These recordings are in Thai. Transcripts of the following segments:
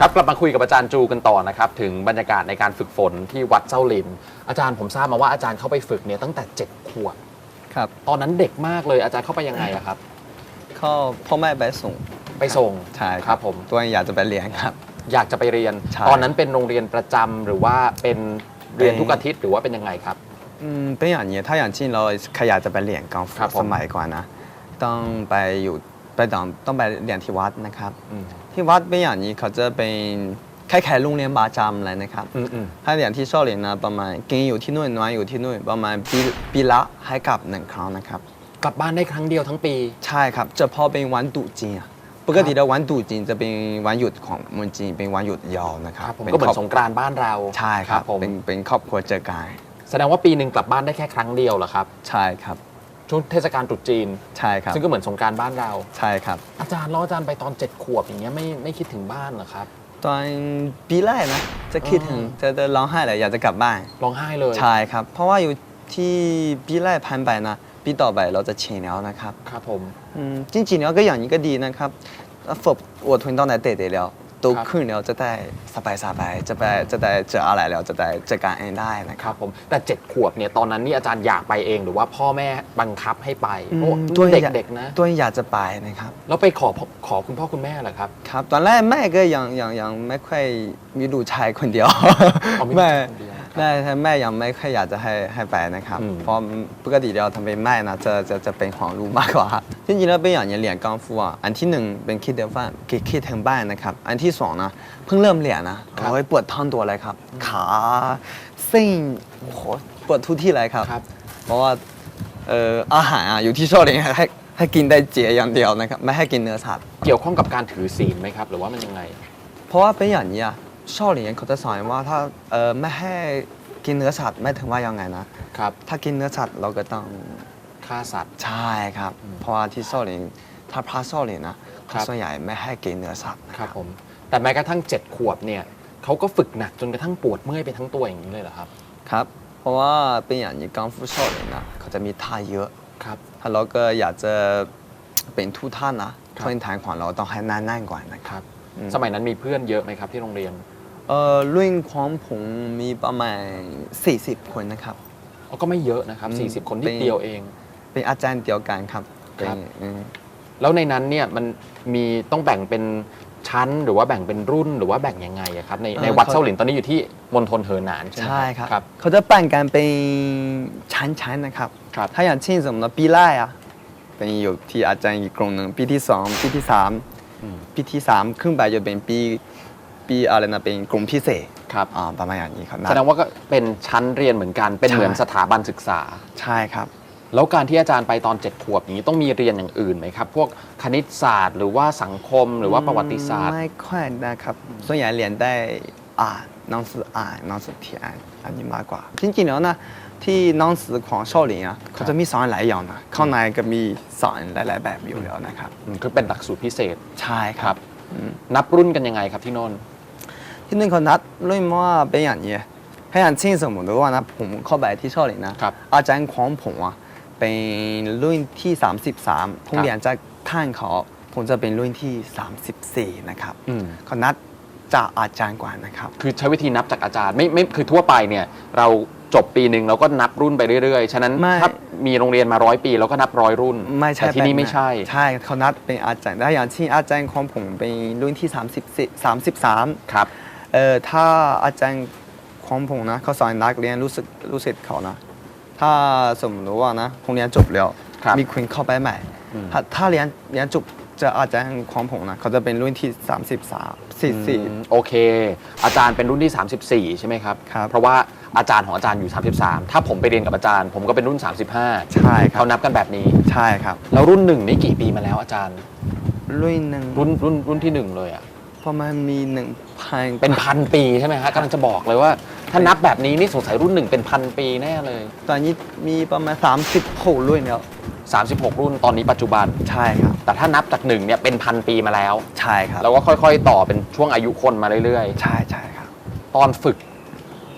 ครับกลับมาคุยกับอาจารย์จูกันต่อนะครับถึงบรรยากาศในการฝึกฝนที่วัดเจ้าลิน อาจารย์ผมทราบมาว่าอาจารย์เข้าไปฝึกเนี่ยตั้งแต่7ขวบครับตอนนั้นเด็กมากเลยอาจารย์เข้าไปยังไงอะครับก็พ่อแม่ไปส่งไปส่งใช่ครับผมตัวเองอยากจะไปเรียนครับ อยากจะไปเรียน ใช่ ตอนนั้นเป็นโรงเรียนประจำหรือว่าเป็นเรียนเป็นทุกอาทิตย์หรือว่าเป็นยังไงครับ อืมเป็นอย่างนี้ถ้าอย่างที่เราใครอยากจะไปเรียนกอล์ฟครับผม สมัยก่อนนะ ต้องไปอยู่ ไปต้องต้องไปเรียนที่วัดนะครับอืมที่วัดเป็นอย่างนี้เขาจะเป็นคล้ายๆโรงเรียนประจำเลยนะครับอืมอืมถ้าเรียนที่ชอบเรียนนะประมาณกินอยู่ที่นู่นนอนอยู่ที่นู่นประมาณปีปีละให้กลับหนึ่งครั้งนะครับ กลับบ้านได้ครั้งเดียวทั้งปี ใช่ครับเฉพาะเป็นวันตรุษจีนอะปกติแล้ววันตรุษจีนจะเป็นวันหยุดของเมืองจีนเป็นวันหยุดยาวนะคครัรับบผมป็ก็เหมือครนสงกรานต์บ้านเราใช่ครับผมเป็นเป็นครอบครัวเจอกันแสดงว่าปีหนึ่งกลับบ้านได้แค่ครั้งเดียวเหรอครับ ใช่ครับ ช่วงเทศกาลตรุษจีน ใช่ครับซึ่งก็เหมือนสงกรารบ้านเรา ใช่ครับ อาจารย์แล้วอาจารย์ไปตอนเจ็ดขวบอย่างเงี้ยไม่ไม่คิดถึงบ้านเหรอครับ ตอนปีแรกนะจะคิดถึงอ๋อจะจะร้องไห้เลยอยากจะกลับบ้าน ร้องไห้เลยใช่ครับ เพราะว่าอยู่ที่ปีแรกผ่านไปนะปีต่อไปเราจะเชนแล้วนะครับครับผม อืมจริงๆแล้วก็อย่างนี้ก็ดีนะครับฝึกอดทนตั้งแต่เด็กๆแล้วโตครับขึ้นแล้วจะได้สบายสบายๆจะไปจะได้เจออะไรแล้วจะได้จัดการเองได้นะคครับรับผมแต่เจ็ดขวบเนี่ยตอนนั้นนี่อาจารย์อยากไปเองหรือว่าพ่อแม่บังคับให้ไปอืมเพราะตัวเด็กอยากเด็กๆนะ ตัวเองอยากจะไปนะครับ แล้วไปขอขอคุณพ่อคุณแม่เหรอครับ ครับตอนแรกแม่ก็ยังยังยังไม่ค่อยมีลูกชายคนเดียว อ๋อมีลูกแม่ชายคนเดียว แม่แม่ยังไม่ค่อยอยากจะให้ให้ไปนะครับอืมเพราะปกติแล้วทำเป็นแม่นะจะจะจะเป็นของลูกมากกว่าจริงๆแล้วเป็นอย่างนี้เรียนกังฟูอะอันที่หนึ่งเป็นคิดเดียวบ้านคิดคิดถึงบ้านนะครับ อันที่สองนะเพิ่งเริ่มเรียนนะโอ้ยปวดท้องตัวเลยครับ ขาเส้นโอ้โหปวดทุกที่เลยครับครับเพราะว่าเอ่ออาหารอะอยู่ที่ชอบเรียนให้ให้กินได้เจอย่างเดียวนะครับ ไม่ให้กินเนื้อสัตว์เกี่ยวข้องกับการถือศีลไหมครับ หรือว่ามันยังไง เพราะว่าเป็นอย่างนี้อะชอบเรียนเขาจะสอนว่าถ้าเออไม่ให้ กินเนื้อสัตว์ไม่ถึงว่ายังไงนะ ครับ ถ้ากินเนื้อสัตว์เราก็ต้องฆ่าสัตว์ ใช่ครับอืมเพราะว่าที่ชอบเรียนถ้าพระชอบเรียนนะครัเขาบส่วนใหญ่ไม่ให้กินเนื้อสัตว์นะครับผม แต่แม้กระทั่งเจ็ดขวบเนี่ยเขาก็ฝึกหนักจนกระทั่งปวดเมื่อยไปทั้งตัวอย่างนี้เลยเหรอครับ ครับ เพราะว่าเป็นอย่างนี้กังฟูชอบเรียนนะเขาจะมีท่าเยอะ ครับ ถ้าเราก็อยากจะเป็นทุกท่านนะครับพื้นฐานของเราต้องให้แน่นๆก่อนนะคครับรับ อืม สมัยนั้นมีเพื่อนเยอะไหมครับที่โรงเรียน เออรุ่นของผมมีประมาณ 40 คนนะครับอ๋อก็ไม่เยอะนะครับอืม40 คนเป็นิดนเดียวเอง เป็นอาจารย์เดียวกันครับเป็นครับอืมแล้วในนั้นเนี่ยมันมีต้องแบ่งเป็นชั้นหรือว่าแบ่งเป็นรุ่นหรือว่าแบ่งยังไงอะครับในในวัดเซาหลินตอนนี้อยู่ที่มณฑลเหอหนานใช่ไหมใช่ครับ ครับ เขาจะแบ่งกันเป็นชั้นๆนะครับ ครับ ถ้าอย่างเช่นสมมติว่าปีแรกอะเป็นอยู่ที่อาจารย์อีกกลุ่มหนึ่งปีที่สองปีที่สามอืม ปีที่สามขึ้นไปจะเป็นปี ปีอะไรนะเป็นกลุ่มพิเศษครับอ่าประมาณอย่างนี้ครับแสดงว่าก็เป็นชั้นเรียนเหมือนกันเป็นใช่เหมือนสถาบันศึกษา ใช่ครับ แล้วการที่อาจารย์ไปตอนเจ็ดขวบอย่างนี้ต้องมีเรียนอย่างอื่นไหมครับ พวกคณิตศาสตร์ หรือว่าสังคมหรือว่าประวัติศาสตร์ไม่ค่อยนะครับส่วนใหญ่เรียนได้อ่านหนังสืออ่านหนังสือเขียนอันนี้มากกว่า จริงๆแล้วนะที่หนังสือของชอบเรียนอะเขาจะมีสอนหลายอย่างนะข้างในก็มีสอนหลาย ๆ แบบอยู่แล้วนะครับอืมคือเป็นหลักสูตรพิเศษใช่คครัรับบนับรุ่นกันยังไงครับที่โน่น ที่นั่นเขานัดเรื่องว่าเป็นอย่างนี้ให้อย่างเช่นสมมติว่านะผมเข้าไปที่ชอบเรียนนะครับอาจารย์ของผมอะเป็นรุ่นที่ 33ผมเรียนจากท่านเขาผมจะเป็นรุ่นที่ 34 นะครับอืมเขานัดจากอาจารย์กว่านะครับ คือใช้วิธีนับจากอาจารย์ไม่ไม่คือทั่วไปเนี่ย เราจบปีหนึ่งเราก็นับรุ่นไปเรื่อยๆ ฉะนั้นไม่ถ้ามีโรงเรียนมาร้อยปีเราก็นับร้อยรุ่น ไม่ใช่แต่ที่นี่แบบไม่ใช่ ใช่เขานัดเป็นอาจารย์ได้อย่างที่อาจารย์ของผมเป็นรุ่นที่34 33 ครับ เอ่อถ้าอาจารย์ของผมนะเขาสอนนักเรียนรู้สึกรู้สึกเขานะ ถ้าสมมติว่านะผมเรียนจบแล้ว ครับมีคนเข้าไปใหม่อืมถ้าถ้าเรียนเรียนจบเจะอาจารย์ของผมนะเขาจะเป็นรุ่นที่ 33 อืม44โอเค อาจารย์เป็นรุ่นที่ 34 ใช่ไหมครับ ครับ เพราะว่าอาจารย์ของอาจารย์อยู่ 33 ถ้าผมไปเรียนกับอาจารย์ ผมก็เป็นรุ่น 35ใช่ครับเขานับกันแบบนี้ ใช่ครับ แล้วรุ่นหนึ่งนี่กี่ปีมาแล้วอาจารย์ รุ่นหนึ่งรุ่นรุ่นรุ่นที่หนึ่งเลยอะ ประมาณมีหนึ่งพันเป็นพันปีใช่ไหมฮะกำลังจะบอกเลยว่า ถ้านับแบบนี้นี่สงสัยรุ่นหนึ่งเป็นพันปีแน่เลย ตอนนี้มีประมาณ36รุ่นแล้ว36 รุ่นตอนนี้ปัจจุบัน ใช่ครับ แต่ถ้านับจากหนึ่งเนี่ยเป็นพันปีมาแล้ว ใช่ครับแล้วก็ค่อยๆ ต่อเป็นช่วงอายุคนมาเรื่อยใช่ใช่ครับๆตอนฝึก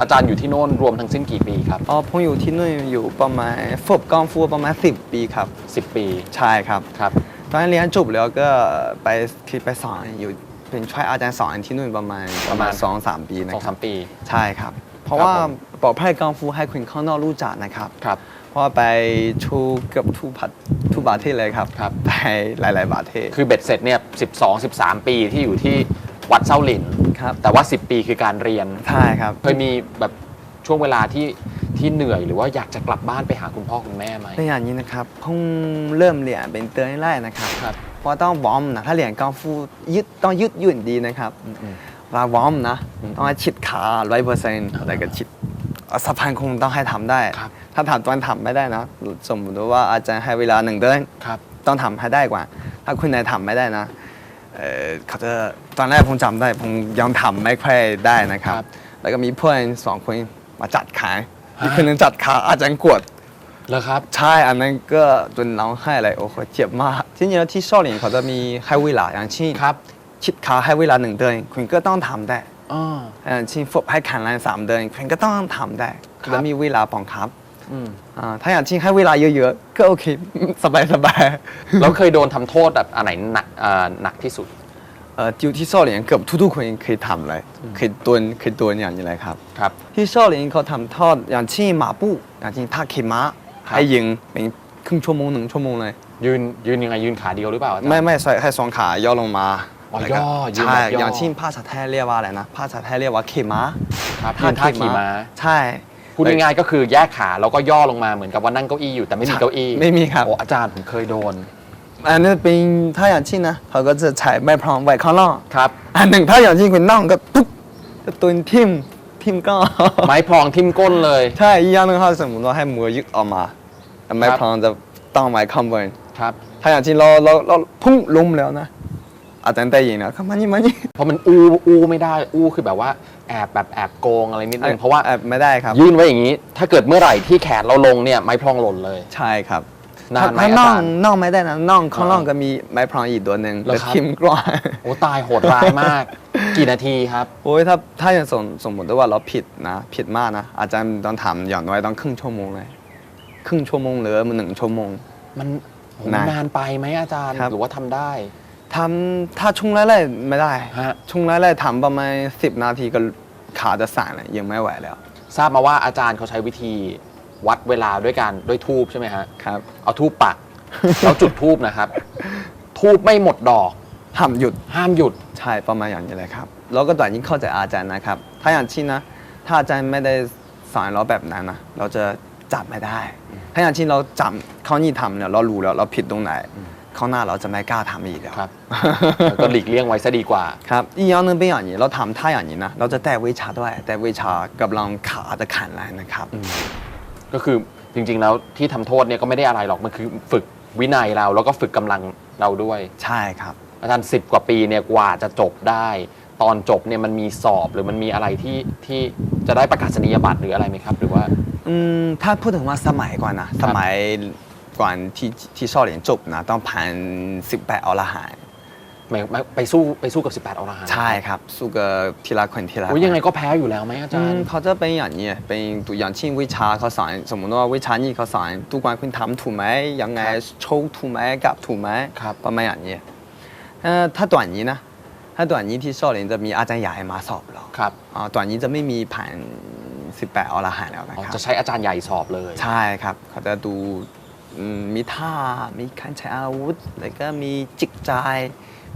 อาจารย์อยู่ที่โน่นรวมทั้งสิ้นกี่ปีครับ อ๋อผมอยู่ที่นู่นอยู่ประมาณฝึกกองฟูประมาณ 10 ปีครับ 10 ปี ใช่ครับ ครับ ตอนนั้นเรียนจบแล้วก็ไปคิดไปสอนอยู่ไป เป็นช่วยอาจารย์สอนที่นู่นประมาณประมาณสองสามปีนะสองครัสาบ มปี ใช่ครับ เพราะครับว่าผม ปลอดภัยกังฟูให้คนข้างนอกรู้จักนะครับ ครับ เพราะว่าไปชูเกือบทุกพัดทุกประเทศเลยครับ ครับ ไปหลายๆประเทศ คือเบ็ดเสร็จเนี่ย12 13 ปีที่อยู่ที่วัดเส้าหลิน ครับ แต่ว่า 10 ปีคือการเรียน ใช่ครับ เคยมีแบบช่วงเวลาที่ที่เหนื่อยหรือว่าอยากจะกลับบ้านไปหาคุณพ่อคุณแม่ไหมเป็นอย่างนี้นะครับเพิ่งเริ่มเรียนเป็นเดือนแรกนะครับ ครับ เพราะต้องวอร์มนะถ้าเรียนกังฟูยืดต้องยืดหยุ่นดีนะครับอืมเวลาวอร์มนะอืมต้องให้ชิดขาร้อยเปอร์เซ็นต์อะไรก็ชิดเอาสะพานคงต้องให้ทำได้ครับถ้าทำตอนทำไม่ได้นะ สมมติว่าอาจารย์ให้เวลาหนึ่งเดือนครับต้องทำให้ได้กว่า ถ้าคุณนายทำไม่ได้นะเอ่อเขาจะตอนแรกผมจำได้ผมยังทำไม่ค่อยได้นะครับครับ แล้วก็มีเพื่อนสองคนมาจัดขายฮะอีกคนหนึงจัดขาอาจารย์กวด แล้วครับ ใช่อันนั้นก็จนร้องให้อะไรโอ้โหเจ็บมากจริงๆแล้วที่เกาหลีเขาจะมีให้เวลาอย่างเช่นครับคิดขาให้เวลาหนึ่งเดือนคุณก็ต้องทำได้อ๋ออย่างเช่นฝึกให้แข็งแรงสามเดือนคุณก็ต้องทำได้ครัแล้วมีเวลาบังครับอืมอ่าถ้าอย่างเช่นให้เวลาเยอะๆก็โอเคสบายสบายแล้เคยโดนทำโทษแบบอันไหนหนักเอ่อหนักที่สุดเอ่อจิวที่เกาหลีเกือบทุกๆคนเคยทำเลยเคยตัวเคยตัวอย่างนี้เลยครับ ครับ ที่เกาหลีเขาทำทอดอย่างเช่นหมาปูอย่างเช่นทาขีดม้า ให้ยิงเป็นครึ่งชั่วโมงหนึ่งชั่วโมงเลย ยืนยืนยังไงยืนขาเดียวหรือเปล่าอาจารย์ ไม่ไม่ใส่ให้สองขาย่อลงมาอ๋อแล้วก็ย่อยืนใช่แบบย่อออย่างเช่นภาษาไทยเรียกว่าอะไรนะภาษาไทยเรียกว่าขี่ม้าครับยืนท่าขี่ม้าใช่ พูดง่ายๆก็คือแยกขาแล้วก็ย่อลงมาเหมือนกับว่านั่งเก้าอี้อยู่แต่ไม่มีเก้าอี้ไม่มีครับ โอ้อาจารย์ผมเคยโดน อันนี้เป็นถ้าอย่างเช่นนะเขาก็จะใช้ไม้พรองไว้ข้างล่างครับ อันหนึ่งถ้าอย่างเช่นคุณนั่งก็ปุ๊บจะตุนทิ่ม ทิ่มก็ไม้พลองทิ่มก้นเลย ใช่อีกอย่างหนึงเขาสมมติว่าให้มือยึดออกมาแต่ไม้ครับพรองจะต้องไว้ข้างบนครับ ถ้าอย่างที่เราเราเราพุ่งล้มแล้วนะ อาจารย์ได้ยินนะเข้ามานี่มานี่ เพราะมันอู้อู้ไม่ได้ อู้คือแบบว่าแอบแบบแอบโกงอะไรนิดนึงเพราะว่าแอบไม่ได้ครับ ยื่นไว้อย่างนี้ ถ้าเกิดเมื่อไหร่ที่แขนเราลงเนี่ยไม้พลองหล่นเลย ใช่ครับนานไหมถ้าอาน่อจางรย์ น่องไม่ได้นะน่องข้างล่างอ่าก็มีไม้พรองอีกตัวหนึ่งเหรอแต่ครับ ทิมกล้องโอ้ตายโหดร้ายมาก กี่นาทีครับ โอ้ยถ้าถ้าอย่างสมสมมติว่าเราผิดนะ ผิดมากนะ อาจารย์ต้องทำอย่างน้อยต้องครึ่งชั่วโมงเลย ครึ่งชั่วโมงหรือมันหนึ่งชั่วโมง มันโหนาน นานไปไหมอาจารย์ ครับ หรือว่าทำได้ ทำถ้าช่วงแรกๆไม่ได้ฮะ ช่วงแรกๆทำประมาณสิบนาทีก็ขาจะสั่นเลยยังไม่ไหวแล้วทราบมาว่าอาจารย์เขาใช้วิธีวัดเวลาด้วยการด้วยทูบใช่ไหมฮะ ครับ เอาทูบปัก แล้วจุดทูบนะครับ ทูบไม่หมดดอก ห้ามหยุดห้ามหยุดใช่ประมาณอย่างนี้เลยครับ แล้วก็ตอนนี้เข้าใจอาจารย์นะครับ ถ้าอย่างที่นะ ถ้าอาจารย์ไม่ได้สอนเราแบบนั้นนะเราจะจับไม่ได้ ถ้าอย่างที่เราจำเขานี่ทำเนี่ยเรารู้แล้วเราผิดตรงไหนเขาวหน้าเราจะไม่กล้าทำอีกแล้วครับแล้วก็หลีกเลี่ยงไว้ซะดีกว่าครับอีกอย่างหนึงเป็นอย่างนี้เราทำท่าอย่างนี้นะเราจะแต่วิชาด้วย แต่วิชากำลังขาจะขันแรงนะครับ ก็คือจริงๆแล้วที่ทำโทษเนี่ยก็ไม่ได้อะไรหรอกมันคือฝึกวินัยเราแล้วก็ฝึกกำลังเราด้วย ใช่ครับ อาจารย์สิบกว่าปีเนี่ยกว่าจะจบได้ ตอนจบเนี่ยมันมีสอบหรือมันมีอะไรที่ที่จะได้ประกาศนียบัตรหรืออะไรไหมครับ หรือว่า อืมถ้าพูดถึงว่าสมัยก่อนนะสมัยก่อนที่ที่少林จบนะต้องผ่านสิบแปดอรหันต์ไม่ไม่ไปสู้ไปสู้กับ 18อรหันต์ใช่ครับ สู้กับทีละคนทีละคโอ้ยนยังไงก็แพ้อยู่แล้วไหมอาจาอืรมย์เขาจะเป็นอย่างนี้เป็นตัวอย่างเช่นวิชาเขาสอนสมมติว่าวิชานี้เขาสอนทุกวันคุณทำถูกไหมยังไงโชว์ถูกไหมกลับถูกไหมครับประมาณอย่างนี้ เอ่อถ้า短นี้นะถ้า短นี้ที่少林จะมีอาจารย์ใหญ่มาสอบเรา ครับ อ่า短นี้จะไม่มีผ่าน 18อรหันต์แล้วนะ อ๋อ ครับ จะใช้อาจารย์ใหญ่สอบเลย ใช่ครับเขาจะดูอืมมีท่ามีการใช้อาวุธแล้วก็มีจิตใจ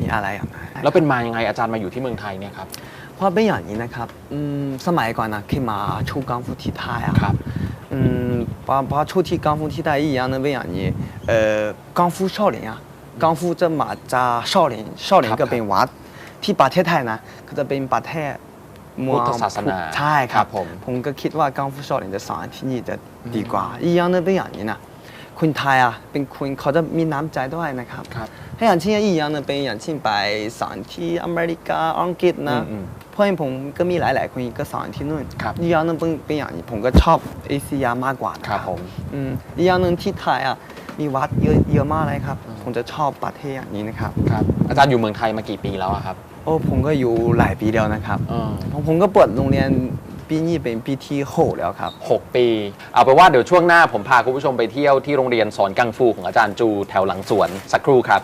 มีอะไรอย่างนั้น แล้วเป็นมายังไงอาจารย์มาอยู่ที่เมืองไทยเนี่ยครับ เพราะเป็นอย่างนี้นะครับอืมสมัยก่อนนะขึ้นมาชูกังฟูที่ไทยอะ ครับ อืมพอพอชูที่กังฟูที่ไทยอีกอย่างหนึงเป็นอย่างนี้เอ่อกังฟู少林อะ กังฟูจะมาจาก少林少林 ครับ ก็เป็นวัดที่ประเทศไทยนะก็จะเป็นประเทศเมือง พุทธศาสนา ใช่ครั ครับ บผม ผมก็คิดว่ากังฟู少林จะสอนที่นี่จะดีกว่าอีกอย่างหนึงเป็นอย่างนี้นะคนไทยอ่ะเป็นคนเขาจะมีน้ำใจด้วยนะครับ ครับ ถ้าอย่างเช่นอีกอย่างหนึงเป็นอย่างเช่นไปสอนที่อเมริกาอังกฤษนะ อืมอืม เพื่อนผมก็มีหลาย ๆ คนก็สอนที่นู่น ครับ อีกอย่างหนึงเป็นเป็นอย่างนี้ผมก็ชอบเอเชียมากกว่านะครับ ผม อืมอีกอย่างหนึงที่ไทยอ่ะมีวัดเยอะเยอะมากเลยครับ ผมจะชอบประเทศอย่างนี้นะครับครับอาจารย์อยู่เมืองไทยมากี่ปีแล้วอะครับ โอ้ผมก็อยู่หลายปีแล้วนะครับเออผมผมก็เปิดโรงเรียนปีนี้เป็นปีที่หกแล้วครับหกปี เอาไปนว่าเดี๋ยวช่วงหน้าผมพาคุณผู้ชมไปเที่ยวที่โรงเรียนสอนกังฟูของอาจารย์จูแถวหลังสวนสักครู่ครับ